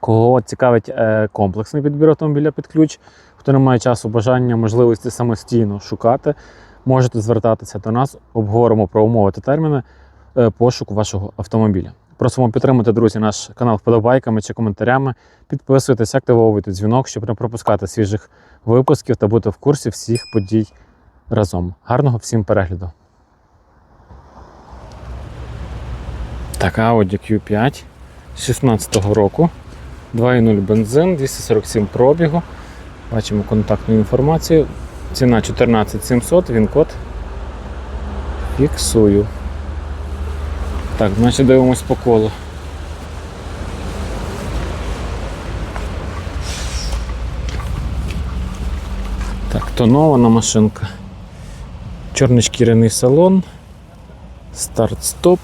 Кого цікавить е, комплексний підбір автомобіля під ключ, хто не має часу, бажання, можливості самостійно шукати, можете звертатися до нас, обговоримо про умови та терміни е, пошуку вашого автомобіля. Просимо підтримати, друзі, наш канал вподобайками чи коментарями. Підписуйтесь, активовуйте дзвінок, щоб не пропускати свіжих випусків та бути в курсі всіх подій разом. Гарного всім перегляду. Так, Audi Q5 16-го року. 2,0 бензин, 247 пробігу. Бачимо контактну інформацію. Ціна 14700, він код. Фіксую. Так, значить дивимось по колу. Так, тонована машинка. Чорний шкіряний салон. Старт-стоп.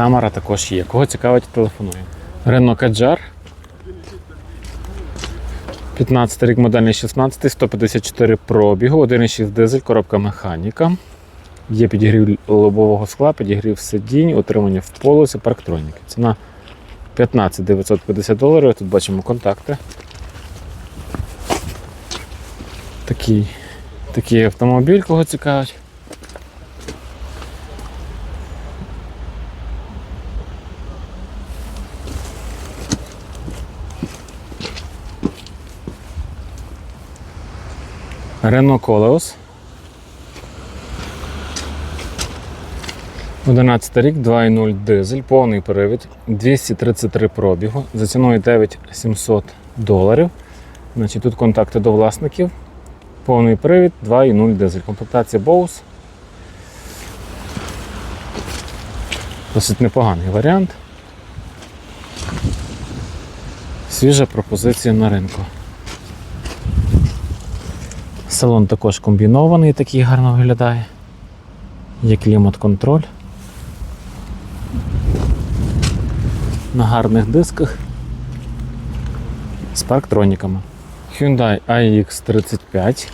Камера також є. Кого цікавить, телефонує. Renault Kadjar. 15 рік модельний 16, 154 пробігу, 1,6 дизель, коробка механіка. Є підігрів лобового скла, підігрів сидінь, утримання в полосі, парктроніки. Ціна 15 950 доларів. Тут бачимо контакти. Такий, такий автомобіль, кого цікавить. Renault Koleos. 11 рік, 2.0 дизель, повний привід, 233 пробігу, за ціною 9700 доларів. Значить, Тут контакти до власників. Повний привід, 2.0 дизель. Комплектація Bose. Досить непоганий варіант. Свіжа пропозиція на ринку. Салон також комбінований, такий гарно виглядає. Є клімат-контроль. На гарних дисках з парктроніками. Hyundai iX35.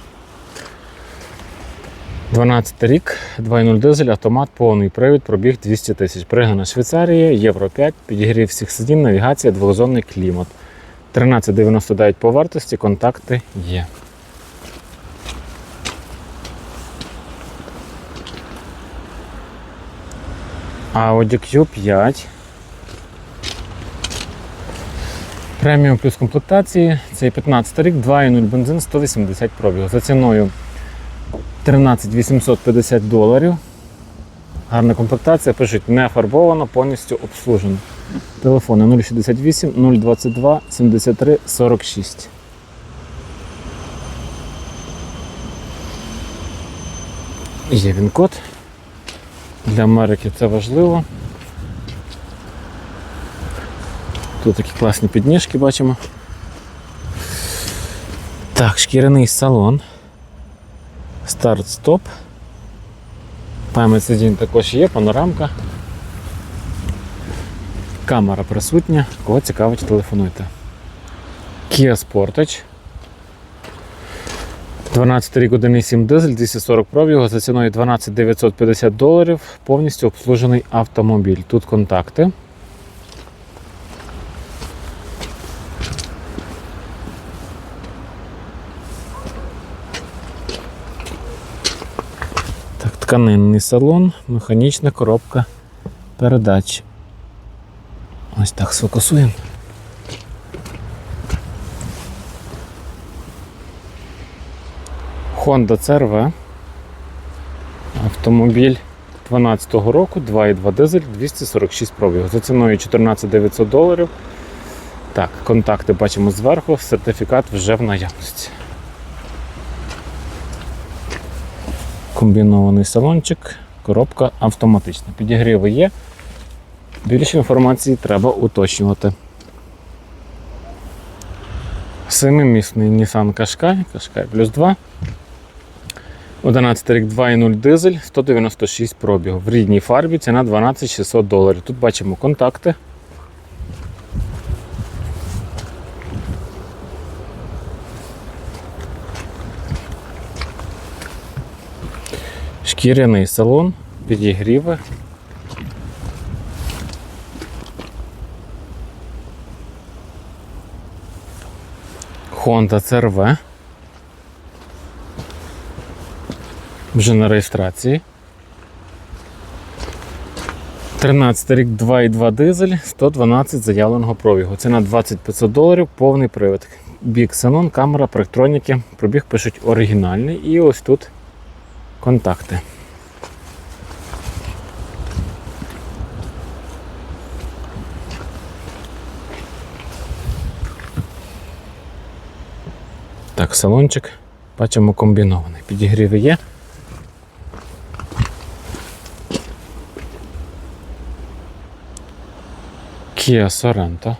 12 рік, 2.0 дизель, автомат, повний привід, пробіг 200 тисяч. Пригнана Швейцарія, Євро 5, підігрів всіх сидінь, навігація, двохзонний клімат. 13,99 по вартості, контакти є. Audi Q5. Преміум плюс комплектації. Це 15 рік, 2,0 бензин, 180 пробігів. За ціною 13 850 доларів. Гарна комплектація, пишуть не фарбована, повністю обслужена. Телефони 068 022 73 46. Є він код. Для Америки це важливо. Тут такі класні підніжки бачимо. Так, шкіряний салон. Старт-стоп. Пам'ять сидінь також є, панорамка. Камера присутня. Кого цікавить, телефонуйте. Kia Sportage. 12 рік 1,7 дизель, 240 пробігу за ціною 12 950 доларів. Повністю обслужений автомобіль. Тут контакти. Так, тканинний салон, механічна коробка передач. Ось так сфокусуємо. Honda CRV. Автомобіль 12 року, 2,2 дизель, 246 пробігу. За ціною 14 900 доларів. Так, контакти бачимо зверху, сертифікат вже в наявності. Комбінований салончик, коробка автоматична. Підігріви є. Більше інформації треба уточнювати. Семимісний Nissan Qashqai, Qashqai плюс 2. 11 рік 2.0 дизель, 196 пробігу. В рідній фарбі ціна 12 600 доларів. Тут бачимо контакти. Шкіряний салон, підігріви. Honda CRV. Вже на реєстрації. 13 рік 2,2 дизель, 112 заявленого пробігу. Ціна 20 500 доларів, повний привід. Бік Xenon, камера, проектроніки. Пробіг пишуть оригінальний. І ось тут контакти. Так, салончик. Бачимо комбінований. Підігріви є. Kia Sorento.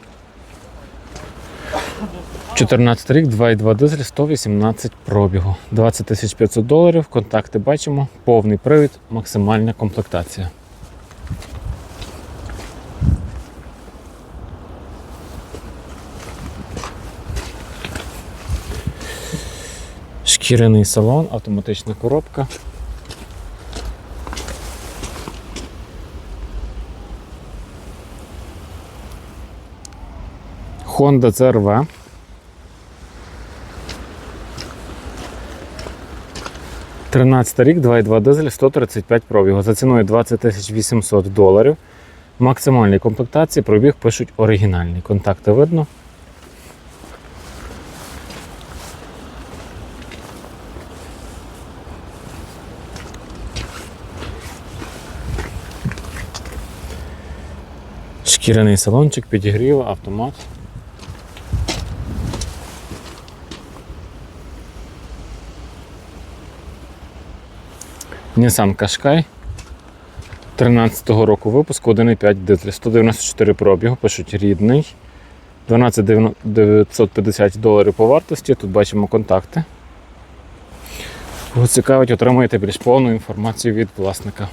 14 рік, 2,2 дизель, 118 пробігу. 20 500 доларів. Контакти бачимо. Повний привід, максимальна комплектація. Шкіряний салон, автоматична коробка. Honda CRV. Тринадцятий рік, 2,2 дизель, 135 пробігу. За ціною 20 800 доларів. Максимальній комплектації пробіг пишуть оригінальний. Контакти видно. Шкіряний салончик, підігрів, автомат. Nissan Qashqai 13-го року випуску 1,5 дизель, 194 пробігу, пишуть рідний. 12950 доларів по вартості. Тут бачимо контакти. Кого цікавить, отримуєте більш повну інформацію від власника.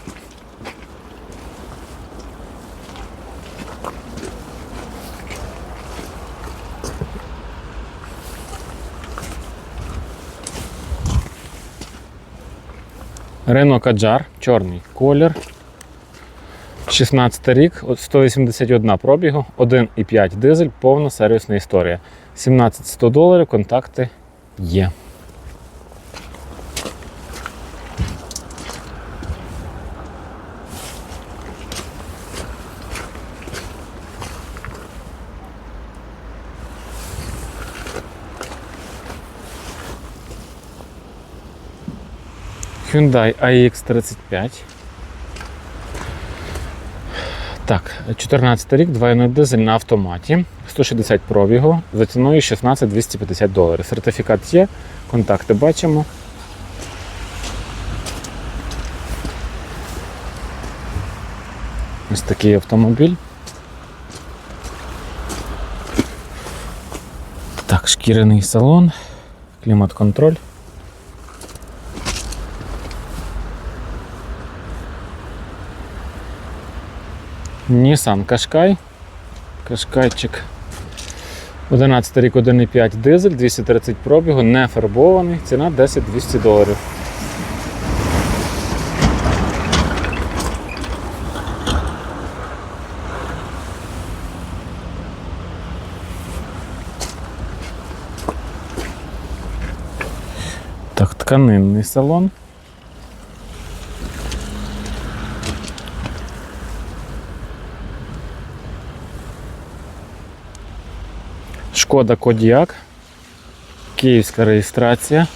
Renault Каджар, чорний колір. 16 рік, 181 пробігу, 1,5 дизель, повна сервісна історія. 17 100 доларів, контакти є. Hyundai iX35. Так, 14 рік, 2.0 дизель на автоматі, 160 пробігу, за ціною 16 250 доларів. Сертифікат є, контакти бачимо. Ось такий автомобіль. Так, шкіряний салон, клімат-контроль. Nissan Qashqai. Кашкайчик. 11 рік 1,5 дизель, 230 пробігу, не фарбований, ціна 10 200 доларів. Так, тканинний салон. Шкода Кодіак. Київська реєстрація.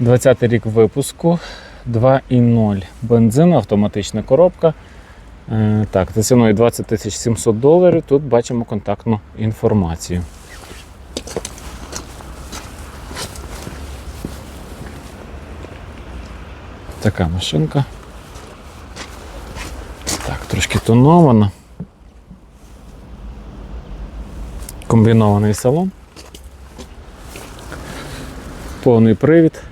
20 рік випуску. 2,0 бензин, автоматична коробка. Е, Так, за ціною 20 700 доларів. Тут бачимо контактну інформацію. Така машинка. Так, трошки тонована. Комбінований салон. Повний привід.